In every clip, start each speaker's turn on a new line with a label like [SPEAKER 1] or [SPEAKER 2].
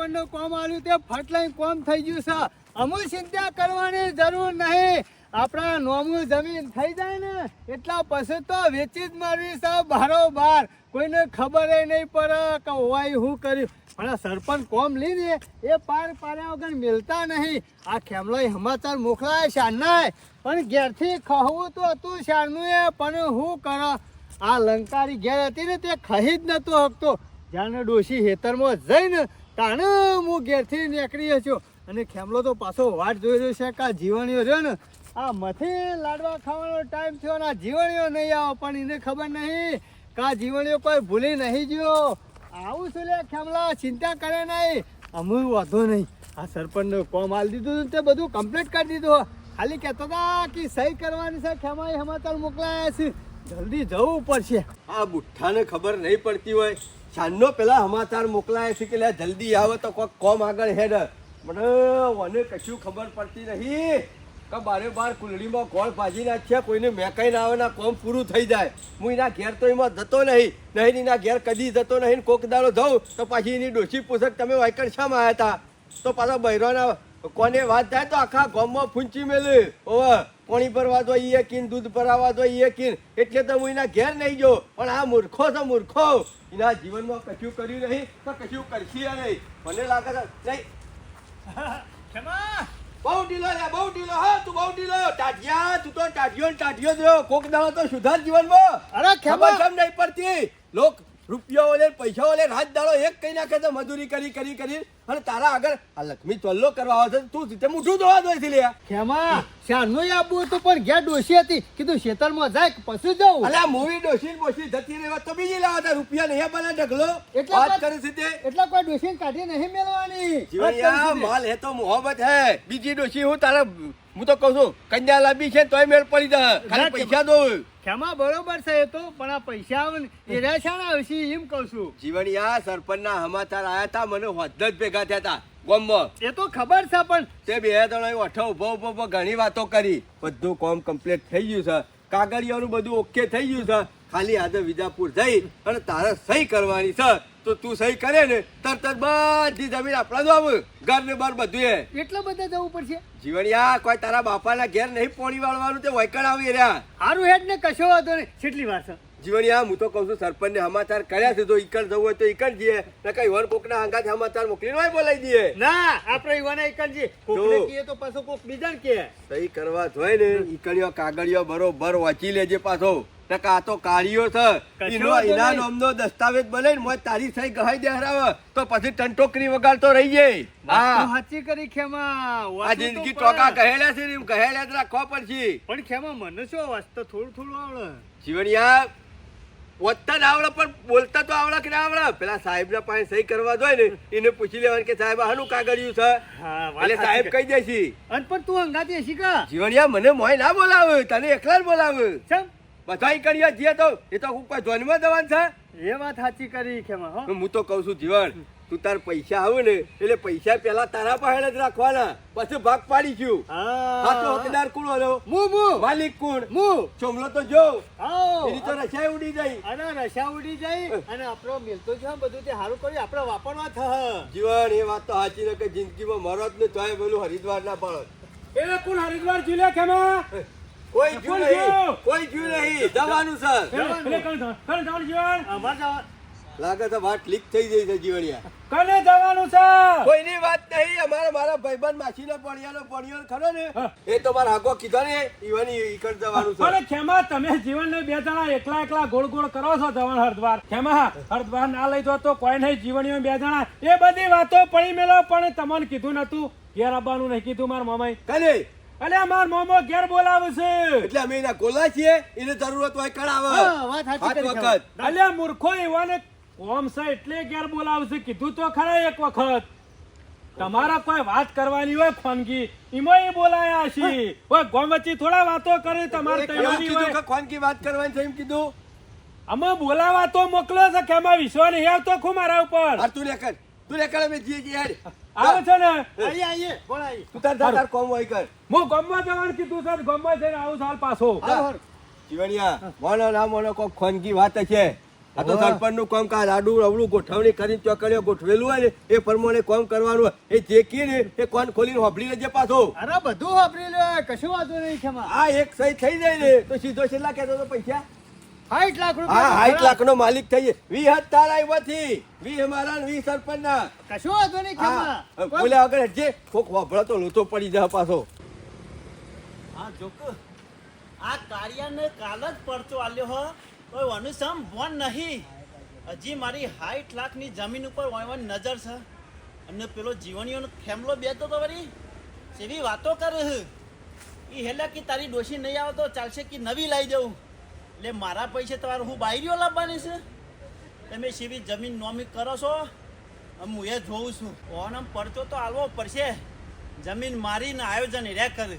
[SPEAKER 1] સરપંચનું કોમ આવ્યું તે ફટ કોમ થઈ ગયું છે. અમુક ચિંતા કરવાની જરૂર નહીં. આપણા નોમું જમીન થઈ જાય ને, એટલા પછી તો વેચી જ મારવી છે બારોબાર. કોઈને ખબર નહીં પડે કે હોય હું કર્યું. પણ સરપંચ કોમ લીધે એ પાર પાર્યા વગર મિલતા નહીં. આ ખેમલો સમાચાર મોકલાય શાનનાય પણ ઘેરથી ખહવું તો હતું શાનનું એ, પણ હું કરો? આ લંકારી ઘેર હતી ને તે ખહી જ નહોતો હકતો જાણે ડોશી હેતરમાં જઈને તાણે હું ઘેરથી નીકળી છું અને ખેમલો તો પાછો વાટ જોઈ રહ્યો છે કે આ જીવણીઓ રહ્યો ને, આ મથી લાડવા ખાવાનો ટાઈમ થયો ને આ જીવણીઓ નહીં આવો, પણ એને ખબર નહીં કે આ જીવણીઓ કોઈ ભૂલી નહીં ગયો. આવું શું લે ખેમલા, ચિંતા કરે નહીં. અમે વાંધો નહીં. આ સરપંચને કોમ હાલ દીધું તે બધું કમ્પ્લીટ કરી દીધું ખાલી કહેતો હતા કે સહી કરવાની છે, ખેમાએ સમાચાર મોકલાયા છે. જલ્દી જવું પડશે.
[SPEAKER 2] આ બુઠ્ઠાને ખબર નહીં પડતી હોય. શાનનો પેલા સમાચાર મોકલાય છે કે લે જલ્દી આવે તો કોઈક કોમ આગળ હેડ. મને મને કશું ખબર પડતી નહીં કે બારે બાર કુલડીમાં ગોળ ભાજી નાખ્યા કોઈને મેકાઈ ના આવે ના કોમ પૂરું થઈ જાય. હું એના ઘેર તો એમાં જતો નહીં. નહીં એના ઘેર કદી જતો નહીં કોક દાડો જાઉં તો પાછી એની ડોસી પૂછક તમે વાયકણ શામાં આવ્યા હતા તો પાછા બૈરોના કોને વાત થાય તો આખા ગામમાં ફૂંચી મેલી. ઓવે. પાણી ભરવા દો ઈએ કીન દૂધ ભરાવા દો ઈએ કીન એટલે તો હું એના ઘેર નહીં જો પણ આ મૂર્ખો તો મૂર્ખો. એના જીવનમાં કશું કર્યું નહીં તો કશું કરશી નહીં. મને લાગે છે નહીં. બહુ ઢીલો રે બહુ ઢીલો. હા તું બહુ ઢીલો. ટાઢિયા તું તો ટાઢિયો ને ટાઢિયો જ રહ્યો. કોક દાડો તો સુધાર જીવનમાં.
[SPEAKER 1] અરે
[SPEAKER 2] ખબર
[SPEAKER 1] ખેમા
[SPEAKER 2] કેમ નહીં પડતી. લોક રૂપિયા ઓલે પૈસા ઓલે રાત દાડો એક કઈ નાખે તો મજૂરી કરી કરી કરી. અને તારા આગળ આ લક્ષ્મી ચોલ્લો કરવા આવે છે તું તે મૂઠું ધોવા દોયથી લે?
[SPEAKER 1] ખેમા શાનનું આપવું હતું પણ ઘેર ડોશી હતી. કીધું ખેતરમાં જાય પછી જવું?
[SPEAKER 2] અલા મૂવી ડોશી બોશી જતી રહેવા તો બીજી લાવા તા રૂપિયા નહીં બને ઢગલો.
[SPEAKER 1] એટલે
[SPEAKER 2] વાત કરે છે તે
[SPEAKER 1] એટલા કોઈ ડોશી કાઢી નહીં મેળવાની
[SPEAKER 2] જીવયા માલ હે તો મોહબ્બત હે. બીજી ડોશી હું તારા હું તો કહું છું કન્યા લાંબી છે તોય મેળ પડી જાય. ખાલી પૈસા દો
[SPEAKER 1] ખેમા બરોબર છે એ તો પણ આ પૈસા આવે ને એ રહેશે ને આવશે એમ કહું છું.
[SPEAKER 2] જીવણિયા સરપંચના સમાચાર આયા તા મને હોદ જ ભેગા થયા તા ગામમાં
[SPEAKER 1] એ તો ખબર છે પણ
[SPEAKER 2] તે બે ત્રણ અઠો ઊભો ઊભો ઘણી વાતો કરી. બધું કોમ કમ્પ્લીટ થઈ ગયું છે. કાગળિયાનું બધું ઓકે થઈ ગયું છે. ખાલી આજે વિજાપુર જઈ અને તારે સહી કરવાની છે. તો તું સહી કરે ને તરત જ બધી જમીન આપણા જો આવું ઘર ને બાર બધું એ.
[SPEAKER 1] એટલા બધા જવું પડશે?
[SPEAKER 2] જીવણિયા કોઈ તારા બાપાના ઘેર નહીં પોણી વાળવાનું તે વૈકણ આવી રહ્યા.
[SPEAKER 1] સારું હેડ ને કશો વાંધો નહીં. કેટલી વાર છે.
[SPEAKER 2] જીવણિયા હું તો કહું છું સરપંચને સમાચાર કર્યા છે તો ઈકણ જવું હોય તો ઈકણ જઈએ. ને કઈ વર કોકના અંગાત સમાચાર મોકલીને હોય બોલાવી દઈએ.
[SPEAKER 1] ના આપણે ઈવાને એકલજી કોકને
[SPEAKER 2] જો.
[SPEAKER 1] કીએ તો પાછો કોક બીજાને કે
[SPEAKER 2] સહી કરવા જોઈએ ને ઈકળ્યો કાગળિયો બરોબર વાંચી લેજે પાછો. આ તો કાળીઓ છે. એનો એના. નામનો દસ્તાવેજ બને ને મોય તારી સહી ગહાઈ દે હરાવે તો પછી ટંટોકરી વગાડતો રહી જાય. હા.
[SPEAKER 1] સાચી કરી ખેમા.
[SPEAKER 2] આ જિંદગી ટોકા કહેલા છે ને એમ કહેલા જ રાખવા પડશે.
[SPEAKER 1] પણ ખેમા મને શું વાંચતો થોડું થોડું આવડે.
[SPEAKER 2] જીવણિયા વધતા જ આવડે પણ બોલતા તો આવડે કે ના આવડે? પેલા સાહેબ ના પાસે સહી કરવા જોઈએ ને એને પૂછી લેવાનું કે સાહેબ આનું કાગળિયું છે? એટલે સાહેબ કહી દેશી.
[SPEAKER 1] અને પણ તું અંગાતી હશી કા?
[SPEAKER 2] જીવણિયા મને મોય ના બોલાવે તને એકલા જ બોલાવે.
[SPEAKER 1] ચમ.
[SPEAKER 2] બધા કરીએ જીએ તો. એ તો કોઈ ધ્વનમાં જવાન છે?
[SPEAKER 1] એ વાત સાચી કરી ખેમા હો.
[SPEAKER 2] હું તો કઉ છું જીવન તું તાર પૈસા આવે ને એટલે પૈસા પેલા તારા પાસે જ રાખવાના. પછી ભાગ પાડી ગયું.
[SPEAKER 1] હા.
[SPEAKER 2] તો હકદાર કોણ હતો?
[SPEAKER 1] મુ મુ.
[SPEAKER 2] માલિક કોણ?
[SPEAKER 1] મુ.
[SPEAKER 2] ચોમલો તો જો. એની તો રસાઈ ઉડી જાય
[SPEAKER 1] અને રસા ઉડી જાય અને આપણો મિલતો જો બધું તે સારું કર્યું. આપણે વાપરવા થ
[SPEAKER 2] જીવન એ વાત તો સાચી ને કે જિંદગીમાં મરો જ ને તોય બોલું હરિદ્વાર ના પડે
[SPEAKER 3] એટલે કોણ હરિદ્વાર જીલે કેમાં
[SPEAKER 2] કોઈ
[SPEAKER 3] જ્યુ
[SPEAKER 2] નહીં. કોઈ જ્યુ નહીં. જવાનું છે
[SPEAKER 3] એટલે કોણ જવાનું? કોણ જવાનું? જીવન
[SPEAKER 1] અમાર જવા.
[SPEAKER 2] લાગે તો વાત લીક થઈ જઈ છે જીવડિયા
[SPEAKER 3] કને જવાનું છે.
[SPEAKER 2] કોઈની વાત નહીં. અમારા મારા ભાઈબંધ માસીનો પણિયાનો પણિયો ખરો ને? એ તો મારા આગો કીધો ને ઈવાની ઈકડ જવાનું છે.
[SPEAKER 3] અરે ખેમા તમે જીવન બે જણા એકલા એકલા ગોળ ગોળ કરો છો જવાનું હરદ્વાર. ખેમા હરદ્વાર ના લઈ દો તો કોઈ નહીં જીવણીઓ બે જણા. એ બધી વાતો પડી મેલો પણ તમને કીધું નતું. ઘેર આવવાનું નહીં કીધું મારા મામાએ.
[SPEAKER 2] કને?
[SPEAKER 3] અલે માર મોમો ઘેર બોલાવે છે.
[SPEAKER 2] એટલે અમે એના ગોલા છીએ એને જરૂરત હોય કળાવે
[SPEAKER 1] હા, વાત સાચી કરી
[SPEAKER 2] વખત.
[SPEAKER 3] અલે મૂર્ખો એવાને કોમ છે એટલે ઘેર બોલાવશે કીધું તો ખરા એક વખત. તમારા કોઈ વાત કરવાની હોય ખોનગી એમાં એ બોલાયા છે. ઓય ગોમચી થોડા વાતો કરે તમારે તૈયારી
[SPEAKER 2] કીધું
[SPEAKER 3] હોય.
[SPEAKER 2] કે ખોનકી વાત કરવાની છે એમ કીધું?
[SPEAKER 3] અમે બોલાવા તો મોકલો છે કે અમે વિશ્વાસ નહીં આવતો ખુ મારા ઉપર.
[SPEAKER 2] હાર તું લેકર તું લેકર અમે જીએ હેડ.
[SPEAKER 3] આવે છે ને?
[SPEAKER 1] આઈએ આઈએ કોણ આઈએ.
[SPEAKER 2] તું તાર તાર કોમ હોય કર.
[SPEAKER 3] હું ગમવા જવાનું કીધું છે ગમવા જઈને આવું સાલ પાછો.
[SPEAKER 2] જીવણિયા મોનો ના મોનો કોઈ ખોનગી વાત છે. આ તો સરપંચનું કામ કાજ આડું અવળું ગોઠવણી કરીને ચોકડીઓ ગોઠવેલું હોય ને એ પ્રમાણે કામ કરવાનું એ જે કી ને એ કોન ખોલીને હોભળી લેજે પાછો.
[SPEAKER 1] અરે બધું હોભળી લે કશું વાંધો નહીં છે
[SPEAKER 2] આ એક સહી થઈ જાય ને તો સીધો છેલ્લા કહેતો તો પૈસા.
[SPEAKER 1] સાઠ લાખ
[SPEAKER 2] હા
[SPEAKER 1] રૂપિયા
[SPEAKER 2] સાઠ લાખ નો માલિક થઈએ. વી હાથ તારા આવ્યાથી વી અમારા વી સરપંચ ના
[SPEAKER 1] કશું વાંધો નહીં ખેમા
[SPEAKER 2] બોલ્યા વગર હટજે કોક વાપરો તો લોચો પડી જા પાછો.
[SPEAKER 4] હા જોક આ કાળિયાને કાલ જ પડતો આલ્યો હો. કોઈ અનુસમ વન નહીં. હજી મારી હાઈટ લાખની જમીન ઉપર વણવાની નજર છે. અને પેલો જીવણીઓનો ખેમલો બેતો તો વળી સેવી વાતો કરે છે એ હેલા કે તારી ડોશી નહીં આવે તો ચાલશે કે નવી લાવી દઉં. એટલે મારા પૈસે તમારે હું બાયરીઓ લાવવાની છે? તમે સીવી જમીન નોમી કરો છો? હું એ જોઉં છું. ઓનમ પડતો તો આલવો પડશે. જમીન મારીને આયોજન રે કરે.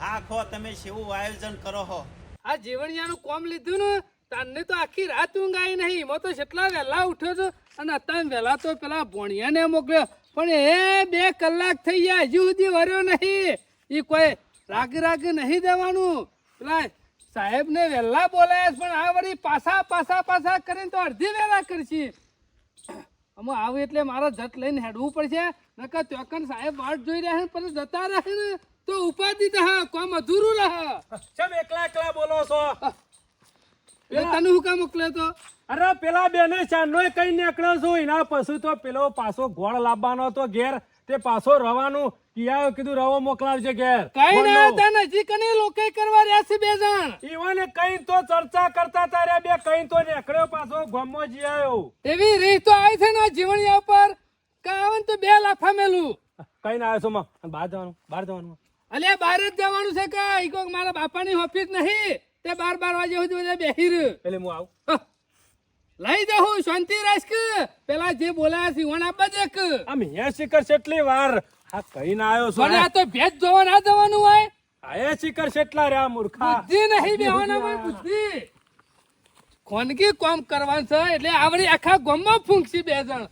[SPEAKER 4] હા, ખો, તમે સેવું આયોજન કરો હો.
[SPEAKER 5] આ જીવણિયાનું કોમ લીધું ને તારને તો આખી રાત ઊંઘ આવી નહીં. એમાં તો જેટલા વહેલા ઉઠ્યો છો અને અત્યારે વહેલા તો પેલા ભોણિયાને મોકલ્યો. પણ એ બે કલાક થઈ ગયા, હજુ સુધી વર્યો નહીં. એ કોઈ રાગ રાગ નહીં દેવાનું. પેલા સાહેબને વહેલા બોલાય પણ આ વળી પાછા પાછા પાછા કરીને તો અડધી વહેલા કરશી. અમે આવું એટલે મારો જટ લઈને હેડવું પડશે. નકર ચોકન સાહેબ વાટ જોઈ રહ્યા પણ જતા રહે ને તો ઉપાધિ રહે કોમ અધૂરું રહે.
[SPEAKER 3] ચમ એકલા એકલા બોલો છો?
[SPEAKER 5] એટલે તને હું કામ મોકલ્યો તો?
[SPEAKER 3] અરે પેલા બેને ચાંદનો કઈ નીકળ્યો છું એના પછી તો પેલો પાછો ગોળ લાવવાનો હતો ઘેર તે પાછો રવાનું. કિયાએ કીધું રવો મોકલાવજે ઘેર.
[SPEAKER 5] કઈ ના. હતા નજીક અને લોકો કરવા રહ્યા છે બે જણ.
[SPEAKER 3] ઈવને કઈ તો ચર્ચા કરતા તારે બે કઈ તો નેકળ્યો પાછો ગમો જી આવ્યો
[SPEAKER 5] એવી રીત તો આવી છે ને જીવણિયા ઉપર કે આવે ને તો બે લાફા મેલું.
[SPEAKER 3] કઈ ના આવ્યો છો માં? બહાર જવાનું બહાર જવાનું
[SPEAKER 5] અલ્યા બહાર જ જવાનું છે કે ઈ કોક મારા બાપાની ઓફિસ નહીં તે બાર બાર વાગે સુધી બધા બેહી રહ્યું.
[SPEAKER 3] એટલે હું આવું.
[SPEAKER 5] લઈ જાઉં શાંતિ રાખ. પેલા જે બોલાયા છે વણ આપવા દે કે
[SPEAKER 3] આમ હિયા શિખર કેટલી વાર. આ કઈ ના આવ્યો
[SPEAKER 5] પણ આ તો ભેજ જોવા ના જવાનું હોય.
[SPEAKER 3] આયા શિખર કેટલા રહ્યા મૂર્ખા?
[SPEAKER 5] બુદ્ધિ નહીં બેવાના હોય બુદ્ધિ. ખોનગી કોમ કરવાનું છે? એટલે આવડી આખા ગામમાં ફૂંકશી બે જણ.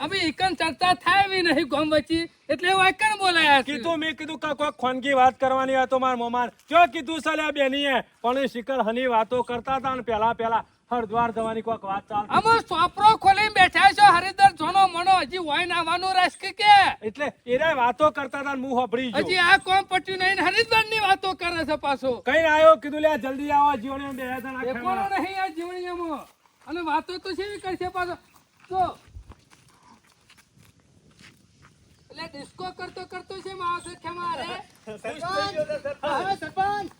[SPEAKER 5] અમે એકન ચર્ચા થાય એવી નહીં ગોમ વચ્ચે. એટલે હું એકન બોલાયા
[SPEAKER 3] કીધું મેં કીધું કે કોઈ ખોનગી વાત કરવાની હોય તો માર મોમાન જો કીધું સલ્યા બેનીએ? પણ શિકર હની વાતો કરતા હતા ને પેલા પેલા હરદ્વાર જવાની કોઈક વાત ચાલતી
[SPEAKER 5] અમે સોપરો ખોલીને બેઠા છો હરિદર જોનો મનો હજી વાઈન આવવાનું રસ કે
[SPEAKER 3] એટલે એરે વાતો કરતા હતા ને હબડી ગયો.
[SPEAKER 5] હજી આ કોમ પટ્યું નહીં હરિદરની વાતો કરે છે પાછો.
[SPEAKER 3] કઈ આયો કીધું લે જલ્દી આવો જીવણી બે જણા
[SPEAKER 5] એ કોણ નહીં આ જીવણીયામાં. અને વાતો તો કેવી કરશે પાછો? તો એટલે ડિસ્કો કરતો કરતો છે માસે ખેમા રે
[SPEAKER 1] હવે સરપંચ.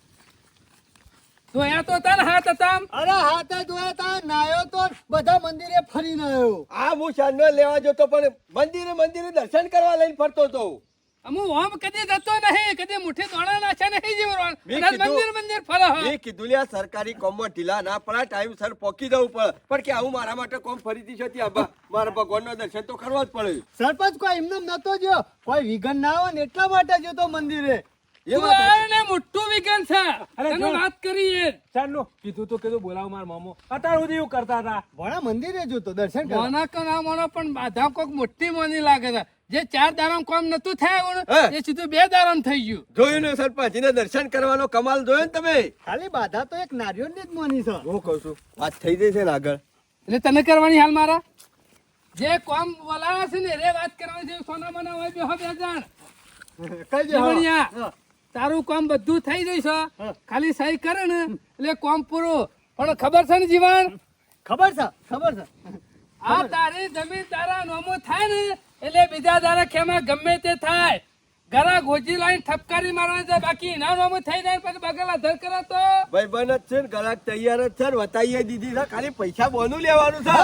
[SPEAKER 5] ધોયા તો તન હાથ હતા
[SPEAKER 1] અરે હાથે ધોયા તા નાયો તો બધા મંદિરે ફરી નાયો
[SPEAKER 2] આ હું ચાંદનો લેવા જતો પણ મંદિરે મંદિરે દર્શન કરવા લઈને ફરતો તો
[SPEAKER 5] હું ઓમ કદી જતો નહીં કદી મુઠ્ઠી દોણા નાખ્યા નહીં
[SPEAKER 2] મેં કીધું-
[SPEAKER 5] મંદિર મંદિર ફરો હો.
[SPEAKER 2] કીધું લ્યા સરકારી કોમમાં ઢીલા ના પડે ટાઈમ સર પોકી જવું પડે. પણ કે આવું મારા માટે કોમ ફરીથી છે ત્યાં મારા ભગવાનનો દર્શન તો કરવા જ પડે.
[SPEAKER 1] સરપંચ કોઈ એમને નતો જો કોઈ વિઘન ના આવે ને એટલા માટે જતો મંદિરે.
[SPEAKER 2] એ
[SPEAKER 5] તું
[SPEAKER 2] વાત
[SPEAKER 5] આને મોટું વિજ્ઞાન છે. તને વાત કરી એ
[SPEAKER 3] ચાંદનો કીધું તો કીધું બોલાવ માર મામો. અત્યાર સુધી એવું કરતા હતા.
[SPEAKER 1] ભણા મંદિરે જતો દર્શન કરવા.
[SPEAKER 5] મોના કો ના પણ બાધા કોક મોટી મોની લાગે છે. જે ચાર દારામ કામ નતું થાય એ સીધું બે દારામ થઈ ગયું.
[SPEAKER 2] જોયું ને સરપંચ એને દર્શન કરવાનો કમાલ જોયો ને તમે?
[SPEAKER 1] ખાલી બાધા તો એક નારિયેળની જ મોની છે.
[SPEAKER 2] હું કહું છું વાત થઈ જશે છે ને આગળ.
[SPEAKER 5] એટલે તને કરવાની હાલ મારા? જે કોમ બોલાવે છે ને રે વાત કરવાની છે સોના મના હોય બે બે જાણ.
[SPEAKER 1] કઈ
[SPEAKER 5] જીવણિયા તારું કામ બધું થઈ જશે ખાલી સહી કરે ને એટલે કોમ પૂરું. પણ ખબર છે ને જીવન?
[SPEAKER 1] ખબર છે ખબર છે.
[SPEAKER 5] આ તારી જમીન તારા નોમો થાય ને એટલે બીજા તારા ખેમાં ગમે તે થાય. ઘરા ગોજી લાઈન ઠપકારી મારવાની છે બાકી ના નોમો થઈ જાય પછી બગલા ધર કરે તો.
[SPEAKER 2] ભાઈ બન જ છે ને ગ્રાહક તૈયાર જ છે ને વતાઈએ દીધી છે ખાલી પૈસા બોનું લેવાનું છે.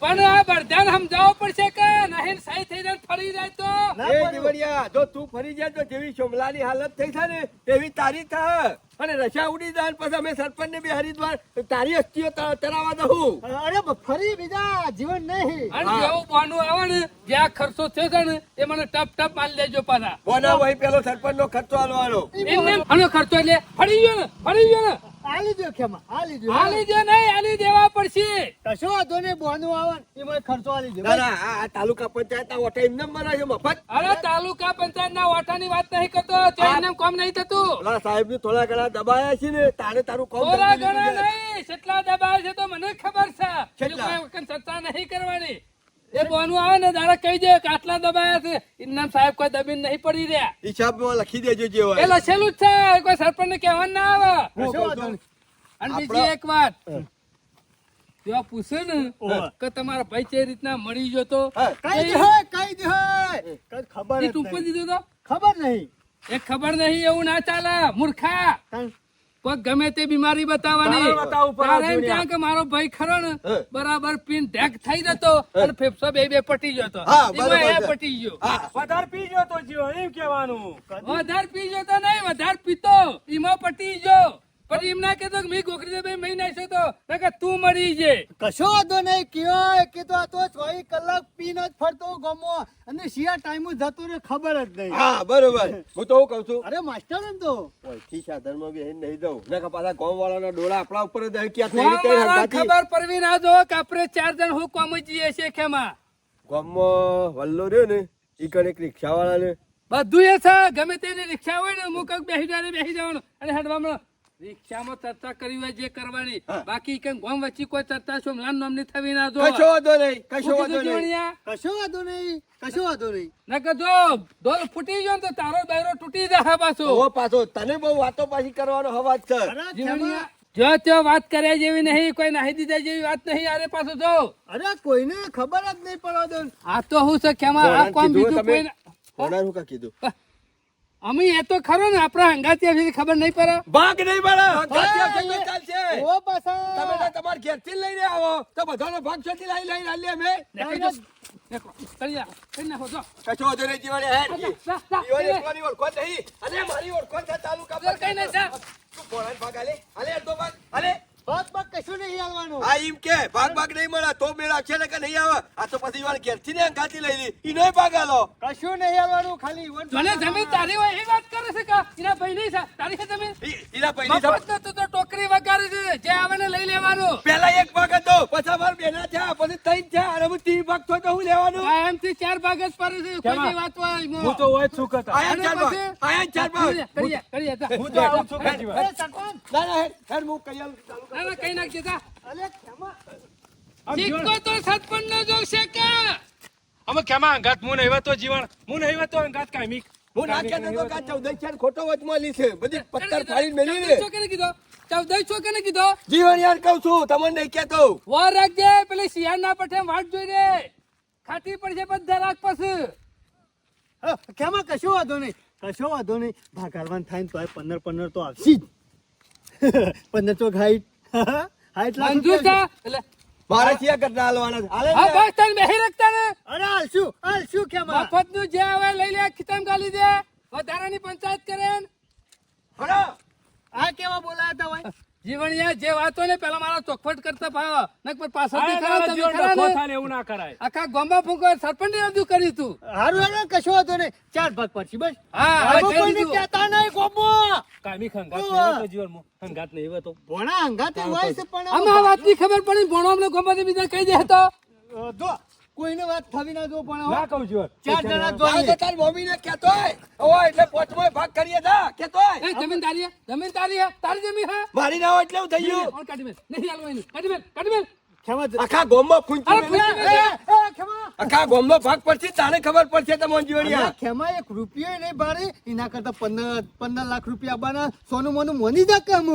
[SPEAKER 5] પણ આ બળદાન સમજાવવું પડશે કે નહીં સહી થઈ જાય ફરી જાય તો.
[SPEAKER 2] એ
[SPEAKER 1] પડ્યું.
[SPEAKER 2] જો તું ફરી જાય તો જેવી સોમલાની હાલત થઈ છે ને તેવી તારી થાય અને રશા ઉડી જાય પછી અમે સરપંચ ને બિહારી હરિદ્વાર તારી અસ્થિઓ તરાવા દઉં
[SPEAKER 1] અરે ફરી બીજા જીવન નહીં.
[SPEAKER 5] અને જેવું બાનું આવે ને જ્યાં ખર્ચો થયો છે ને એ મને ટપ ટપ માલ લેજો પાછા.
[SPEAKER 2] બોના ભાઈ પેલો સરપંચ નો ખર્ચો આલવાનો
[SPEAKER 5] આનો ખર્ચો એટલે ફરી ગયો ને ફરી ગયો ને.
[SPEAKER 1] આ લીધો ખેમા આ લીધો
[SPEAKER 5] આ લીધો નહીં આલી દેવા પડશે.
[SPEAKER 1] કશો વાંધો નહીં બોનું આવે ને એમાં ખર્ચો આ લીધો
[SPEAKER 2] ના ના આ આ તાલુકા પંચાયતના વોટા એમને મળે છે મફત
[SPEAKER 5] અરે તાલુકા પંચાયત ના વાટાની વાત નહીં કરતો તે એમને કોમ નહીં થતું.
[SPEAKER 2] સાહેબ થોડા ઘણા દબાયા છે ને તારે તારું કામ
[SPEAKER 5] થોડા ઘણા નહીં કેટલા દબાય છે તો મને ખબર છે.
[SPEAKER 2] કેટલા?
[SPEAKER 5] નહીં કરવાની. એ બોનું આવે ને તારે કહી દે આટલા દબાયા છે. ઇનામ સાહેબ કોઈ દબીન નહીં પડી રહ્યા.
[SPEAKER 2] હિસાબમાં લખી દેજો જે
[SPEAKER 5] એ લખેલું જ છે કોઈ સરપંચ ને કહેવાનું ના આવે. અને બીજી એક વાત. જો પૂછે ને કે તમારા ભાઈ કઈ રીતના મળી ગયો તો?
[SPEAKER 1] કઈ હે હોય, કઈ દે હોય. કઈ ખબર જ
[SPEAKER 5] ટૂંપો દીધો તો?
[SPEAKER 1] ખબર નહીં.
[SPEAKER 5] એ ખબર નહીં એવું ના ચાલે મૂર્ખા.
[SPEAKER 1] કોઈ
[SPEAKER 5] ગમે તે બીમારી બતાવવાની.
[SPEAKER 3] તારે બતાવવું
[SPEAKER 5] એમ. ક્યાં કે મારો ભાઈ ખરો ને બરાબર પીન ઢેક થઈ જતો અને ફેફસો બે બે પટી જતો.
[SPEAKER 2] હા,
[SPEAKER 5] એમાં એ પટી ગયો.
[SPEAKER 2] હા.
[SPEAKER 3] વધારે પી જતો તો જીવો એમ કેવાનું
[SPEAKER 5] વધાર પી જતો નહીં વધાર પીતો. એમાં પટી ગયો. પછી એમ ના કહેતો કે મેં ગોખરી દે ભાઈ મેં નાખ્યો તો ના તું મરી જે.
[SPEAKER 1] કશો વાંધો નહીં કયો કે તો આ તો છ કલાક પીને જ ફરતો ગમો. અને શિયા ટાઈમ જતો રે ખબર જ નહીં.
[SPEAKER 2] હા બરોબર. હું તો હું કઉ છું?
[SPEAKER 1] અરે માસ્ટર એમ તો.
[SPEAKER 2] ઓળખી સાધનમાં બી અહીં નહીં દઉં ને કે પાછા ગામ વાળાના ડોળા આપણા ઉપર જ નહીં નીકળે
[SPEAKER 5] ખબર પડવી ના દો કે આપણે ચાર જણ હું કોમ જઈએ છે ખેમાં.
[SPEAKER 2] ગામમાં વલ્લો રહ્યો ને ઈ કણે રિક્ષા વાળાને
[SPEAKER 5] બધું એ છે ગમે તેની રિક્ષા હોય ને હું કંઈક બેસી જવાનું બેસી જવાનું અને હેડવામાં રિક્ષામાં ચર્ચા કરી હોય જે કરવાની. બાકી કંઈક ગામ વચ્ચે કોઈ ચર્ચા સોમલાન નામની થવી ના જો
[SPEAKER 2] કશો વાંધો નહીં કશો વાંધો નહીં.
[SPEAKER 1] કશો વાંધો નહીં કશો વાંધો નહીં.
[SPEAKER 5] નકર જો ડોલ ફૂટી ગયો તો તારો દાયરો તૂટી જાય પાછો.
[SPEAKER 2] ઓ પાછો તને બહુ વાતો પાછી કરવાનો હવાજ
[SPEAKER 5] જો ત્યાં વાત કર્યા જેવી નહીં કોઈ નાહી દીધા જેવી વાત નહીં અરે પાછો જો.
[SPEAKER 1] અરે કોઈને ખબર જ નહીં પડવા દો
[SPEAKER 5] આ તો હું છે આ કોમ બીજું કોઈ
[SPEAKER 2] કોના કીધું?
[SPEAKER 5] અમે એ તો ખરો ને આપણા હંગાતી આવી ખબર નહીં પડે.
[SPEAKER 2] ભાગ નહીં પડે. છે ચાલશે.
[SPEAKER 1] ઓ પાછા.
[SPEAKER 2] તમે તો તમાર ઘેરથી થી લઈને આવો. તો બધાનો ભાગ છોથી લઈ લઈને આલીએ અમે?
[SPEAKER 5] દેખો તળિયા નીકળો. કરી જા. નાખો, જો.
[SPEAKER 2] નહીં
[SPEAKER 5] જીવાડે હે?
[SPEAKER 2] જીવાડે મારી ઓળખો નહીં. અરે મારી ઓળખો છે તાલુકા
[SPEAKER 5] પર કઈ નહીં, જા.
[SPEAKER 2] તું પોળાનો ભાગ આલે. આલે અડધો ભાગ. આલે.
[SPEAKER 1] બસ બસ કશું નહીં હાલવાનું.
[SPEAKER 2] આ એમ કે ભાગ ભાગ નહીં મળે તો મેળ આવશે ને કે નહીં આવે? આ તો પછી વાળ ઘેરથી ને અંગાથી લઈ લી. ભાગ આલો
[SPEAKER 1] કશું નહીં ખાલી
[SPEAKER 5] મને જમીન તારી હોય એ વાત કરે છે કે એના ભાઈની છે? તારી છે જમીન?
[SPEAKER 2] ઈ- ઈના પૈની
[SPEAKER 5] મફત તો તો ટોકરી વગાડી છે જે આવે ને લઈ લેવાનું.
[SPEAKER 2] પેલા એક ભાગ હતો પછી અમાર બેના છે પછી ત્રણ છે અને હું ત્રણ ભાગ થયો તો હું લેવાનું?
[SPEAKER 5] થી ચાર ભાગ જ પડે છે કોઈ વાત હોય
[SPEAKER 3] હું તો હોય છું કરતા?
[SPEAKER 2] આયા ચાર ભાગ. આયા ચાર ભાગ.
[SPEAKER 5] કરીએ, કરીએ,
[SPEAKER 3] હું તો આવું છું. કે જીવન
[SPEAKER 1] અરે સરપંચ
[SPEAKER 2] ના ના હેડ હેડ હું કઈ ચાલુ
[SPEAKER 5] ના, ના, કઈ નાખજે, જા.
[SPEAKER 1] અરે ખેમા
[SPEAKER 3] આમ જીવન
[SPEAKER 5] સિક્કો તો સરપંચ નો જોશે કે?
[SPEAKER 3] અમે કેમાં અંગાત? હું નહીં તો જીવન હું નહીં તો અંગાત કાયમિક
[SPEAKER 2] હું નાખ્યા તો કા ચૌદ ચાર ખોટો વચમાં લી છે. બધી પથ્થર ફાડીને મેલી ને
[SPEAKER 5] ચૌદસો કેને કીધો. ચૌદસો કેને કીધો.
[SPEAKER 2] જીવન યાર કહું છું તમને નહીં કહેતો.
[SPEAKER 5] વાર રાખજે પેલી શિયાળ ના પઠે વાટ જોઈ રે ખાટી પડશે બધા રાખ પછી
[SPEAKER 1] ખેમા કશો વાંધો નહીં. કશો વાંધો નહીં. ભાગ થાય ને તોય પંદર પંદર તો આવશે જ. પંદર ચોક હાઈટ
[SPEAKER 5] મંજૂર છે એટલે
[SPEAKER 2] મારે ચિયા કરતા હાલવાના છે. હાલે
[SPEAKER 5] હા
[SPEAKER 2] ને?
[SPEAKER 5] બસ તને બેહી રાખતા ને
[SPEAKER 1] અરે હાલશું હાલશું ખેમા
[SPEAKER 5] મફતનું જે આવે લઈ લે ખિતામ ગાલી દે વધારાની પંચાયત કરે ને.
[SPEAKER 1] કેવા બોલાયા હોય?
[SPEAKER 5] જીવણિયા જે વાતો ને પેલા મારા ચોખવટ કરતા ભાવ નકર પાછળથી ખરા તમે ખરા ને?
[SPEAKER 3] થાય એવું ના કરાય.
[SPEAKER 5] આખા ગોંબા ફૂંકો સરપંચ ને બધું કર્યું તું.
[SPEAKER 1] હારું હારું કશો હતો ને ચાર ભાગ પડશે બસ.
[SPEAKER 5] હા હવે
[SPEAKER 1] હવે કોઈને કહેતા નહીં ગોંબો
[SPEAKER 3] કાયમિક ખંગાત ને જીવન હંગાત નહીં હોય તો.
[SPEAKER 1] ભોણા હંગાતે હોય છે પણ
[SPEAKER 5] આમાં વાતની ખબર પડી ભોણો અમને ગોંબાથી બીજા કહી દે તો?
[SPEAKER 1] જો. કોઈને વાત થવી ના જો પણ
[SPEAKER 3] ના કહું છું
[SPEAKER 1] ચાર જણા
[SPEAKER 2] આ તો તાર મમ્મીને કહેતો હોય. ઓય, એટલે પોચમોય ભાગ કરીએ જા, કહેતો હોય.
[SPEAKER 5] એ જમીન તારી હે? જમીન તારી હે? તારી જમીન હે
[SPEAKER 2] મારી ના હોય એટલે એવું થઈ ગયું.
[SPEAKER 5] કાઢી મેલ નહીં હાલવા એની. કાઢી મેલ કાઢી મેલ
[SPEAKER 2] આખા ગામમાં
[SPEAKER 1] ખૂંચી
[SPEAKER 2] આખા ગોમનો ભાગ પડશે તારે ખબર પડશે તમને જીવણિયા.
[SPEAKER 1] ખેમા એક રૂપિયો નહીં ભાડે એના કરતા પંદર પંદર લાખ રૂપિયા બના સોનું મોનું મોની દા કામ.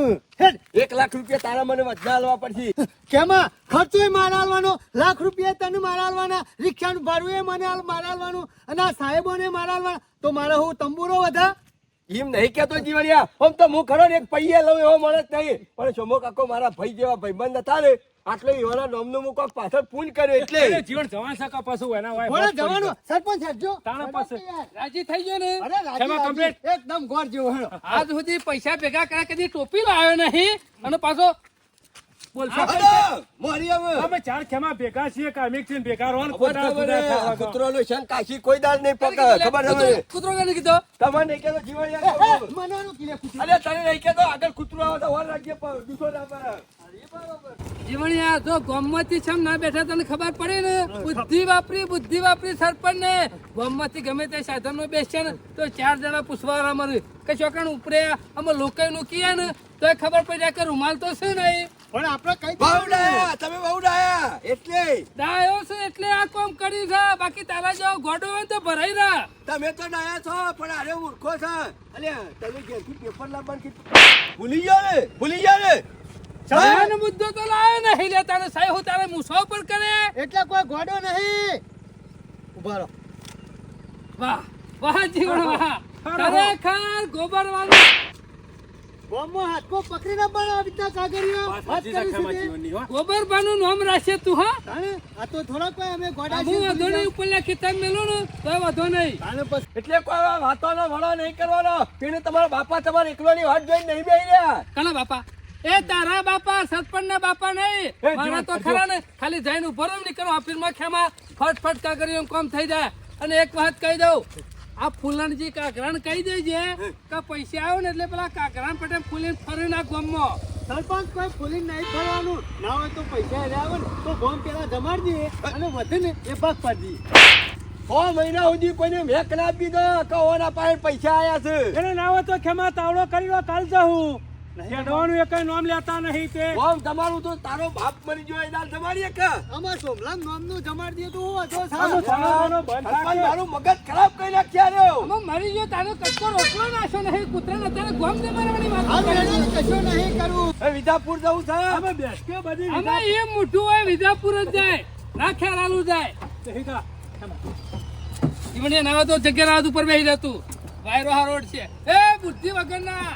[SPEAKER 2] એક લાખ રૂપિયા તારા મને વધના આલવા પડશે.
[SPEAKER 1] ખેમા ખર્ચો મારા આલવાનો લાખ રૂપિયા તને મારા આલવાના રિક્ષાનું ભાડું એ મને મારા આલવાનું અને આ સાહેબોને મારા આલવાના તો મારા હું તંબુરો વધા
[SPEAKER 2] એમ નહીં કેતો જીવડિયા આમ તો હું ખરો ને એક પૈયે લઉં એવો માણસ નહીં. પણ સોમો કાકો મારા ભાઈ જેવા ભાઈબંધ હતા ને આટલે એવાના નોમનો હું કોક પાછળ પૂન કર્યો એટલે.
[SPEAKER 3] જીવન જવાન સકા પાછું? એના હોય બોલે
[SPEAKER 1] જવાનો. સરપંચ હેડજો
[SPEAKER 3] તાણા પાસે.
[SPEAKER 5] રાજી થઈ ગયો ને?
[SPEAKER 1] અરે રાજી,
[SPEAKER 3] ખેમા
[SPEAKER 1] રાજી. એકદમ ગોર જેવો
[SPEAKER 5] આજ સુધી પૈસા ભેગા કર્યા કદી ટોપી લાવ્યો નહીં. અને પાછો
[SPEAKER 2] હલો, મોરી હવે.
[SPEAKER 3] અમે ચાર ખેમા ભેગા છીએ કામિક છીએ ભેગા રહો ખોટા
[SPEAKER 2] ખબર
[SPEAKER 3] જુદા
[SPEAKER 2] હે,
[SPEAKER 3] ખાવા
[SPEAKER 2] આ
[SPEAKER 3] ગો.
[SPEAKER 2] કૂતરોનો શંખ કાશી કોઈ દાળ નહીં પકડ. ખબર હવે.
[SPEAKER 5] કૂતરો કોને કીધો
[SPEAKER 2] તમારે નહીં કહેતો જીવન યાર કહું.
[SPEAKER 1] કિલે કૂતરું.
[SPEAKER 2] અરે તને નહીં કહેતો આગળ કૂતરો આવે તો વાર રાખજે પણ ના પડે.
[SPEAKER 5] જીવણિયા જો ગોમમાંથી છમ ના બેઠા તને ખબર પડે ને બુદ્ધિ વાપરી બુદ્ધિ વાપરી સરપંચ ને ગોમમાંથી ગમે તે સાધનમાં બેસશે ને તો ચાર જણા પૂછવા મળે કે ચોકણ ઉપરે અમે લોકો નું કીએ ને તો ખબર પડી જાય કે રૂમાલ તો છે નહીં
[SPEAKER 1] પણ આપણે કઈ
[SPEAKER 2] બહુ ડાયા, તમે બહુ ડાયા. એટલે?
[SPEAKER 5] ડાયો છે એટલે આ કામ કર્યું છે. બાકી તારા જેવો ગોડો હોય તો ભરાઈ રહ્યા
[SPEAKER 2] તમે તો ડાયા છો પણ અરે મૂર્ખો છે. અલે તમે ઘેરથી પેપર લાવવાનું. ભૂલી ગયા ને ભૂલી ગયા ને
[SPEAKER 5] સહાયનો મુદ્દો તો લાયો નહીં લે તારે સાહેબ હું તારે મુસાવ પર કરે.
[SPEAKER 1] એટલે કોઈ ગોડો નહીં. ઊભા રહો.
[SPEAKER 5] વાહ વાહ જીવણ વાહ. ખરેખર ગોબર વાળું.
[SPEAKER 1] ગોમમાં હાથકો પકડીને પણ આવી રીતના કાગળિયો.
[SPEAKER 3] વાત
[SPEAKER 1] વાત
[SPEAKER 3] સાચી છે
[SPEAKER 1] કરી છે તે.
[SPEAKER 3] જીવનની, હો.
[SPEAKER 5] ગોબર બાનું નામ રાખશે તું હા.
[SPEAKER 1] આ તો થોડા કોઈ અમે ગોડા
[SPEAKER 5] હું વાંધો નહીં ઉપરના ખેતર મેલો ને તો વાંધો નહીં.
[SPEAKER 2] એટલે કોઈ વાતોનો વડો નહીં કરવાનો. તેને તમારા બાપા તમારા એકલોની વાત જોઈને નહીં બેહી રહ્યા.
[SPEAKER 5] બાપા એ તારા બાપા સરપંચ ના બાપા નહીં. મારા તો ખરા ને ખાલી જઈને ઊભો નીકળો ઓફિસમાં ખેમા ફટ ફટ કાગળિયો કામ થઈ જાય. અને એક વાત કહી દઉં આ ફૂલણજી કાકરાણ કહી દેજે કે પૈસા આવ્યો ને એટલે પેલા કાકરાણ પટેલ ફૂલીને ફરી ના ગોમમાં.
[SPEAKER 1] સરપંચ કોઈ ફૂલીને નહીં ફરવાનું. ના હોય તો પૈસા આવે ને. તો ગોમ પેલા જમાડી દઈએ અને વધે ને એ ભાગ પાડી
[SPEAKER 2] છ મહિના સુધી કોઈને મેક ના આપી દો કે ઓના પાસે પૈસા આવ્યા છે.
[SPEAKER 3] એને ના હોય તો ખેમા તાવડો કરી લો કાલ જાઉં. કેડવાનું એક નામ લેતા નહીં તે
[SPEAKER 2] ઓમ તમારું તો તારો બાપ મરી ગયો એ તમારી એક
[SPEAKER 1] આમાં સોમલામ નામનું જમાડી દઈએ તો હું વાંધો
[SPEAKER 3] આનું
[SPEAKER 1] થાય?
[SPEAKER 3] સોનાનો બંધ
[SPEAKER 2] સરપંચ
[SPEAKER 3] થાય.
[SPEAKER 2] મારું મગજ ખરાબ કરી નાખ્યા રહ્યો
[SPEAKER 5] આમાં મરી ગયો તારો કચ્ચો રોટલો નાશો નહીં કૂતરાને અત્યારે ગોમ દે મારવાની વાત
[SPEAKER 1] આ
[SPEAKER 5] કરે
[SPEAKER 1] નહીં કરવું
[SPEAKER 2] એ વિજાપુર જવું છે?
[SPEAKER 3] અમે બેસકે બધી
[SPEAKER 5] આમાં એ મોટું હોય વિજાપુર જ જાય. ના ખેરાલું જાય.
[SPEAKER 3] વિધા
[SPEAKER 5] નવા નાવા તો જગ્યા રાત ઉપર બેસી જતું વાયરો હારોડ છે. એ બુદ્ધિ વગરના.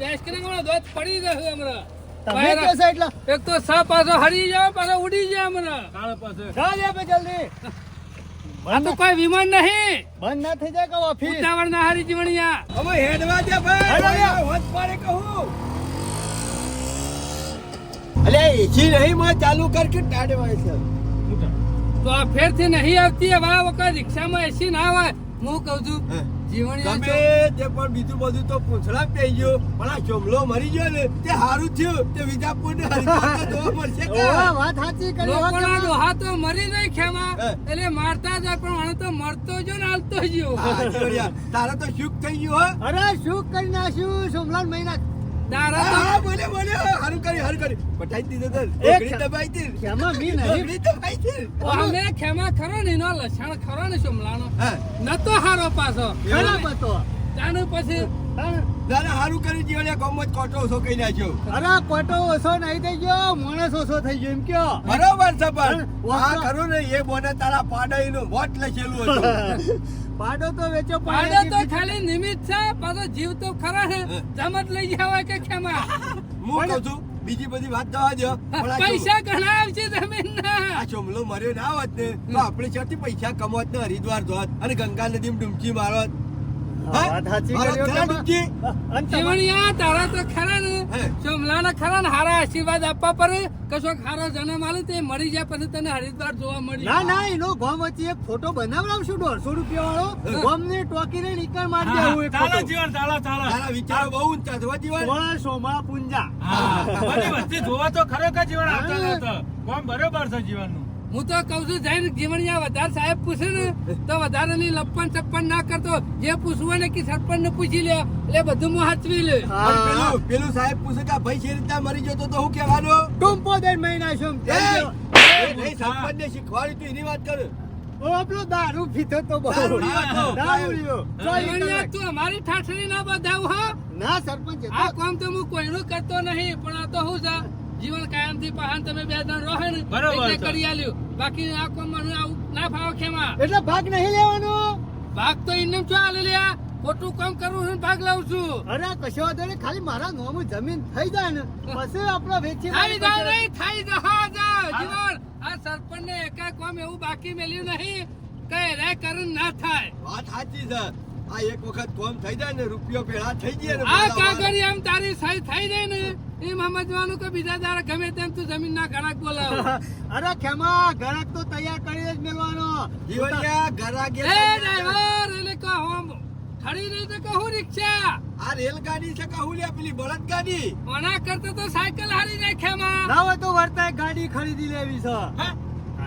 [SPEAKER 5] બેસ કરીને હમણાં દોત પડી જશે હમણાં.
[SPEAKER 1] તમે
[SPEAKER 5] વાયરા-
[SPEAKER 1] કહેશો એટલે?
[SPEAKER 5] એક તો સા પાછો હરી જાય પાછો ઉડી જાય હમણાં.
[SPEAKER 3] કાળ પાસે
[SPEAKER 1] જા લે જલ્દી.
[SPEAKER 5] આ તો કોઈ વિમાન નહીં.
[SPEAKER 1] બંધ ના થઈ જાય કે ઓફિસ
[SPEAKER 5] ઉતાવળ ના હારી જીવણિયા.
[SPEAKER 2] હવે હેડવા દે ભાઈ. વધ પાડે કહું. અલે એસી નહીં માં ચાલુ કર કે છે.
[SPEAKER 5] તો આ ફેરથી નહીં આવતી હવે આ વખત રિક્ષામાં એસી ના આવે હું કહું છું
[SPEAKER 2] ગમે તે પણ બીજું બધું તો પૂંછડા પઈ ગયો. પણ આ ચોમલો મરી ગયો ને તે હારું થયું. તે વિજાપુર ને જોવા મળશે
[SPEAKER 1] વાત સાચી કરી હો
[SPEAKER 5] લોકોના ડોહા તો મરી નહીં ખેમા. એટલે મારતા જાય પણ મને તો મરતો જો ને હાલતો ગયો
[SPEAKER 2] તારે તો શુક થઈ ગયું હો.
[SPEAKER 1] અરે શું કરી નાખ્યું સોમલાલ મહિના
[SPEAKER 5] તારા
[SPEAKER 2] હા,
[SPEAKER 5] તો
[SPEAKER 2] બોલે બોલે હારું કરી હારું કરી પટાઈ દીધો તો. ઓગળી દબાઈ હતી
[SPEAKER 1] ખેમા મી નહીં
[SPEAKER 2] ઓગળી દબાઈ હતી
[SPEAKER 5] અમે ખેમા ખરો ને એનો લસણ ખરો ને સોમલાનો નતો હારો પાછો.
[SPEAKER 1] ખરાબ હતો.
[SPEAKER 5] તાનું પછી
[SPEAKER 2] દાદા હારું કરી જીવડે ગમત કોટો ઓછો કહી નાખ્યો.
[SPEAKER 1] અરે કોટો ઓછો નહીં થઈ ગયો માણસ ઓછો થઈ ગયો એમ કયો.
[SPEAKER 2] બરોબર છે પણ આ ખરું ને એ બોને તારા પાડાઈનું વોટ લખેલું હતું.
[SPEAKER 1] પાડો તો વેચો
[SPEAKER 5] પાડો તો ખાલી નિમિત્ત છે પાછો જીવ તો ખરા છે. જમત લઈ જવાય કે ખેમા.
[SPEAKER 2] હું કહું છું બીજી બધી વાત જવા દો
[SPEAKER 5] પૈસા ઘણા આવશે જમીન ના
[SPEAKER 2] આ ચોમલો મર્યો ના હોત ને તો આપણે ક્યાંથી પૈસા કમાવત ને હરિદ્વાર જોત અને ગંગા નદીમાં ડૂમકી મારત?
[SPEAKER 5] તારા તો ખરા ને.
[SPEAKER 2] હે.
[SPEAKER 5] ખરા ને હારા આશીર્વાદ આપવા પડે કશો ખારો જન્મ આલે તે મરી જાય પછી તને હરિદ્વાર જોવા મળી
[SPEAKER 1] ના ના એનો ગોમ વચ્ચે એક ફોટો બનાવડાવશું દોઢસો રૂપિયા વાળો ગોમ ને ટોકીને નીકળ મારી દેવું એક
[SPEAKER 3] ચાલો જીવન ચાલો ચાલો.
[SPEAKER 2] તારા વિચારો બહુ ઊંચા જીવન.
[SPEAKER 1] સોમા પુંજા
[SPEAKER 3] હા, બધી વસ્તી જોવા તો ખરેખર જીવન આવતા. કોમ બરોબર છે જીવનનું.
[SPEAKER 5] હું તો કઉ છું જઈને જીવન વધારે સાહેબ પૂછે ને તો વધારેની લપન ચપ્પન ના કરતો. જે પૂછવું ને કે સરપંચ ને પૂછી લે એટલે બધું હું હાચવી લે.
[SPEAKER 2] પેલું પેલું સાહેબ પૂછે કે ભાઈ છે રીતના મરી જતો તો હું કહેવાનું?
[SPEAKER 1] ટૂંપો દઈ મહિના
[SPEAKER 2] છું સરપંચ ને શીખવાડી તું એની વાત કર.
[SPEAKER 1] ઓ દારૂ પીતો તો બહુ.
[SPEAKER 5] તું અમારી ઠાઠરી ના બધાવ હા?
[SPEAKER 1] ના સરપંચ
[SPEAKER 5] આ કામ તો હું કોઈનું કરતો નહીં પણ આ તો હું છે. જીવન કાયમથી પહાન તમે બે જણ રહો ને
[SPEAKER 3] બરોબર
[SPEAKER 5] કરી આલ્યું. બાકી આ કામ મને ના ફાવે ખેમા.
[SPEAKER 1] એટલે ભાગ નહીં લેવાનો?
[SPEAKER 5] ભાગ તો ઇન્નમ છો આલે લ્યા? ખોટું કામ કરવું છું ભાગ લઉં છું.
[SPEAKER 1] અરે કશો વાંધો નહીં ખાલી મારા નોમું જમીન થઈ જાય ને પછી આપણો વેચી
[SPEAKER 5] થઈ જાય નહીં થઈ જાય જીવન આ સરપંચ ને એકા કોમ એવું બાકી મેલ્યું નહીં કે રે કરું ના થાય.
[SPEAKER 2] વાત સાચી છે. આ એક વખત કોમ થઈ જાય ને રૂપિયો ભેળા થઈ ગયા ને
[SPEAKER 5] આ કાગળ એમ તારી સહી થઈ જાય ને એમ સમજવાનું કે બીજા દાડા ગમે તેમ તું જમીન ના ઘરાક બોલાવ.
[SPEAKER 1] અરે ખેમા ઘરાક તો તૈયાર કરી જ મેળવાનો.
[SPEAKER 2] જીવડિયા ગરાગ
[SPEAKER 5] એ ડ્રાઈવર એટલે કહો ખડી નહીં તો કહું રિક્ષા.
[SPEAKER 2] આ રેલગાડી છે કહું લે પેલી બળદ ગાડી
[SPEAKER 5] ઓના કરતા તો સાયકલ હારી નાખ્યામાં
[SPEAKER 1] ના હોય તો વર્તાય ગાડી ખરીદી લેવી છે.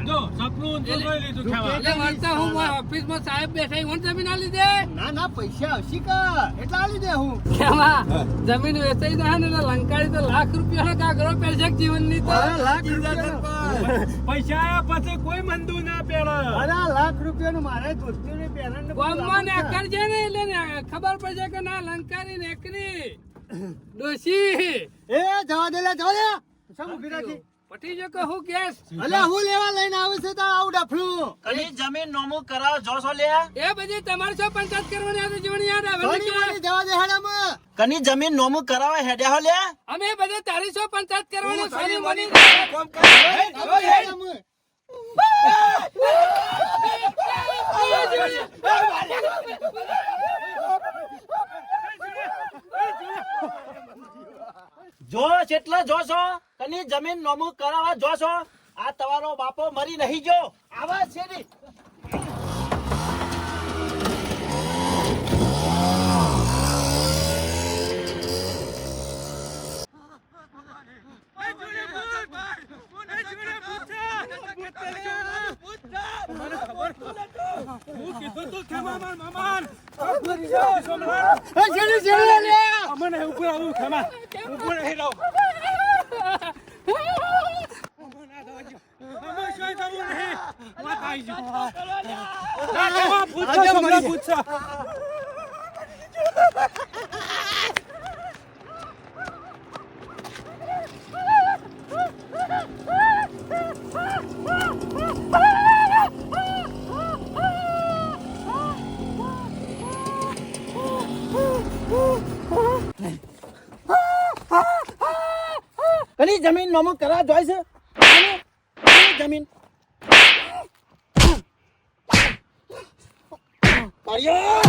[SPEAKER 3] જો સપનું જોઈ લીધું ખેમા.
[SPEAKER 5] એટલે વર્તા હું ઓફિસમાં સાહેબ બેઠા ઈ મને જમીન આલી દે?
[SPEAKER 1] ના ના પૈસા આવશે કા એટલા આલી દે હું.
[SPEAKER 5] કેમાં? જમીન વેચાઈ જાય ને એટલે તો લાખ રૂપિયા કાગરો પહેરશે જીવનની તો.
[SPEAKER 1] લાખ
[SPEAKER 3] પૈસા આયા પછી કોઈ મંદુ ના પેડે
[SPEAKER 1] અરે લાખ રૂપિયાનું મારે દોસ્તીઓને પહેરણ ને
[SPEAKER 5] ગામમાં
[SPEAKER 1] છે.
[SPEAKER 5] ને એટલે ખબર પડશે કે ના લંકારી નેકરી. ડોશી.
[SPEAKER 1] એ જવા દે લે જવા દે. ઊભી રાખી?
[SPEAKER 5] પટી જો કેસ
[SPEAKER 1] અલે હું લેવા લઈને આવું છું તાર આવું ડફલું.
[SPEAKER 4] કની જમીન નોમું કરાવો જોશો લે.
[SPEAKER 5] એ બધી તમારે છો પંચાયત કરવાની આ તો યાદ આવે
[SPEAKER 1] ઘણી વાળી જવા દે હેડામાં.
[SPEAKER 4] કની જમીન નોમું કરાવો હેડ્યા હો લે.
[SPEAKER 5] અમે બધે તારી છો પંચાયત કરવાની સોની મોની?
[SPEAKER 2] કોમ કરે.
[SPEAKER 1] જવા
[SPEAKER 4] જો જેટલા જોશો. કની જમીન નોમું કરાવવા જોશો. આ તમારો બાપો મરી નહીં જો આવા છે ની.
[SPEAKER 3] ઉપર આવું ખેમા ઉપર નહીં થવું નહીં પૂછો સમલા
[SPEAKER 4] જમીન નોમું કરા જોઈ છે જમીન કાળિયા,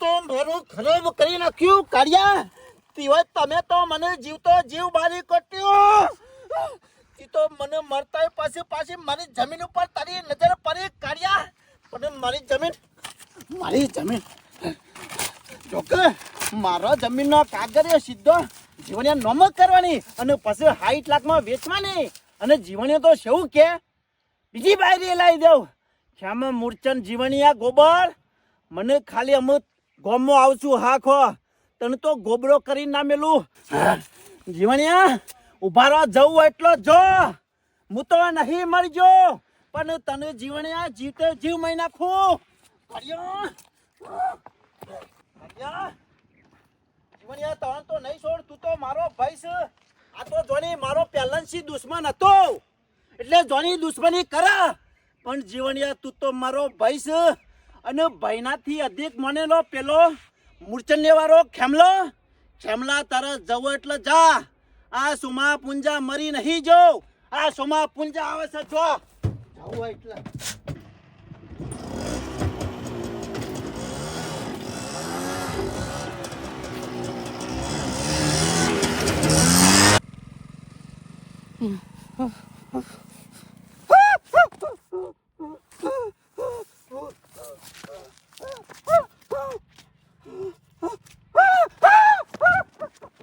[SPEAKER 4] તું મારું ખરાબ કરી નાખ્યું, કાળિયા. તીવય તમે તો મને જીવતો જીવ બારી કટ્યો તી મને મરતા પાછી પાછી મારી જમીન ઉપર તારી નજર પડી કાઢ્યા પણ મારી જમીન મારી જમીન. જોકે, મારા જમીનનો કાગળિયો સીધો જીવણિયા નોમક કરવાની અને પછી સાઠ લાખમાં વેચવાની. અને જીવણીઓ તો શું કે, બીજી બાયરી લાવી દઉં શ્યામ મૂર્ચન જીવણિયા ગોબર? મને ખાલી અમુક ગોમમાં આવશું, હા ખો. તને તો ગોબરો કરી નામેલું. જીવણિયા ઊભા રહો જવું એટલો જો હું તો નહીં મળજો પણ તને જીવણિયા જીતે જીવ મહી નાખું. જીવણિયા, તને તો નહીં છોડ, તું તો મારો ભાઈ છે આ તો જોની, મારો પહેલનસી દુશ્મન હતો. એટલે જોની દુશ્મની કરા. પણ જીવણિયા તું તો મારો ભાઈ છે. અને ભાઈનાથી અધિક મનેલો પેલો મૂર્છન્ય વાળો ખેમલો. ખેમલા તારા જવો એટલે જા. આ સુમા પુંજા મરી નહીં જો આ સુમા પુંજા આવે છે જો. જવું એટલે. Ah!